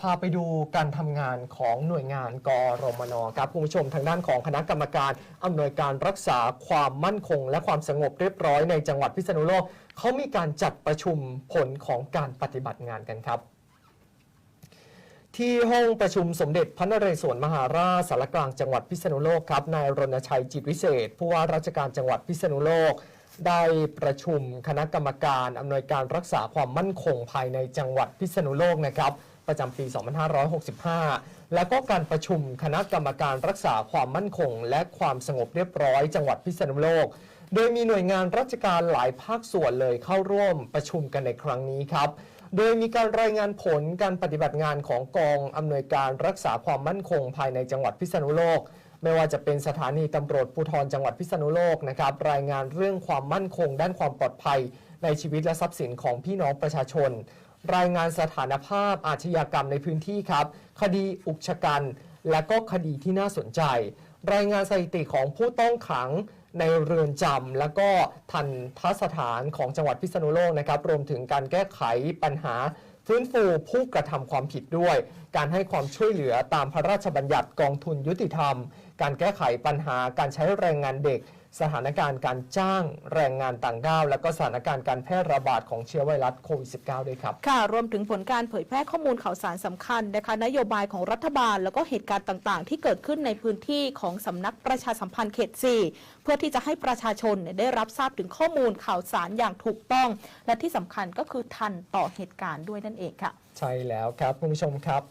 พาไปดูการทำงานของหน่วยงานกรมนครับคุณผู้ชมทางด้านของคณะกรรมการอำนวยการรักษาความมั่นคง และความสงบเรียบร้อยในจังหวัดพิษณุโลกเขามีการจัดประชุมผลของการปฏิบัติงานกันครับ ที่ห้องประชุมสมเด็จพระนเรศวรมหาราชสารกลางจังหวัดพิษณุโลกครับนายรณชัยจิตวิเศษผู้ว่าราชการจังหวัดพิษณุโลกได้ประชุมคณะกรรมการอำนวยการรักษาความมั่นคงภายในจังหวัดพิษณุโลกนะครับ ประจำปี 2565 แล้วก็การประชุมคณะกรรมการรักษาความมั่นคง และความสงบเรียบร้อย จังหวัดพิษณุโลก โดยมีหน่วยงานราชการหลายภาคส่วนเลยเข้าร่วมประชุมกันในครั้งนี้ครับ โดยมีการรายงานผลการปฏิบัติงานของกองอำนวยการรักษาความมั่นคง ภายในจังหวัดพิษณุโลกไม่ว่าจะเป็นสถานีตำรวจภูธรจังหวัดพิษณุโลกนะครับรายงานเรื่องความมั่นคง ด้านความปลอดภัย ในชีวิตและทรัพย์สินของพี่น้องประชาชน รายงานสถานภาพอาชญากรรมในพื้นที่ครับ คดีอุกชะกัน และก็คดีที่น่าสนใจ รายงานสถิติของผู้ต้องขังในเรือนจำและก็ทันทสถานของจังหวัดพิษณุโลกนะครับ รวมถึงการแก้ไขปัญหาฟื้นฟูผู้กระทำความผิดด้วยการให้ความช่วยเหลือตามพระราชบัญญัติกองทุนยุติธรรม การแก้ไขปัญหาการใช้แรงงานเด็ก สถานการณ์การจ้างแรงงานต่างด้าว และก็สถานการณ์การแพร่ระบาดของเชื้อไวรัสโควิด -19 ด้วยครับ ค่ะ รวมถึงผลการเผยแพร่ข้อมูลข่าวสารสำคัญนะคะนโยบายของรัฐบาล แล้วก็เหตุการณ์ต่างๆ ที่เกิดขึ้นในพื้นที่ของสำนักประชาสัมพันธ์เขต 4 เพื่อที่จะให้ประชาชนเนี่ยได้รับทราบถึงข้อมูลข่าวสารอย่างถูกต้อง และที่สำคัญก็คือทันต่อเหตุการณ์ด้วยนั่นเองค่ะ ใช่แล้วครับคุณผู้ชมครับ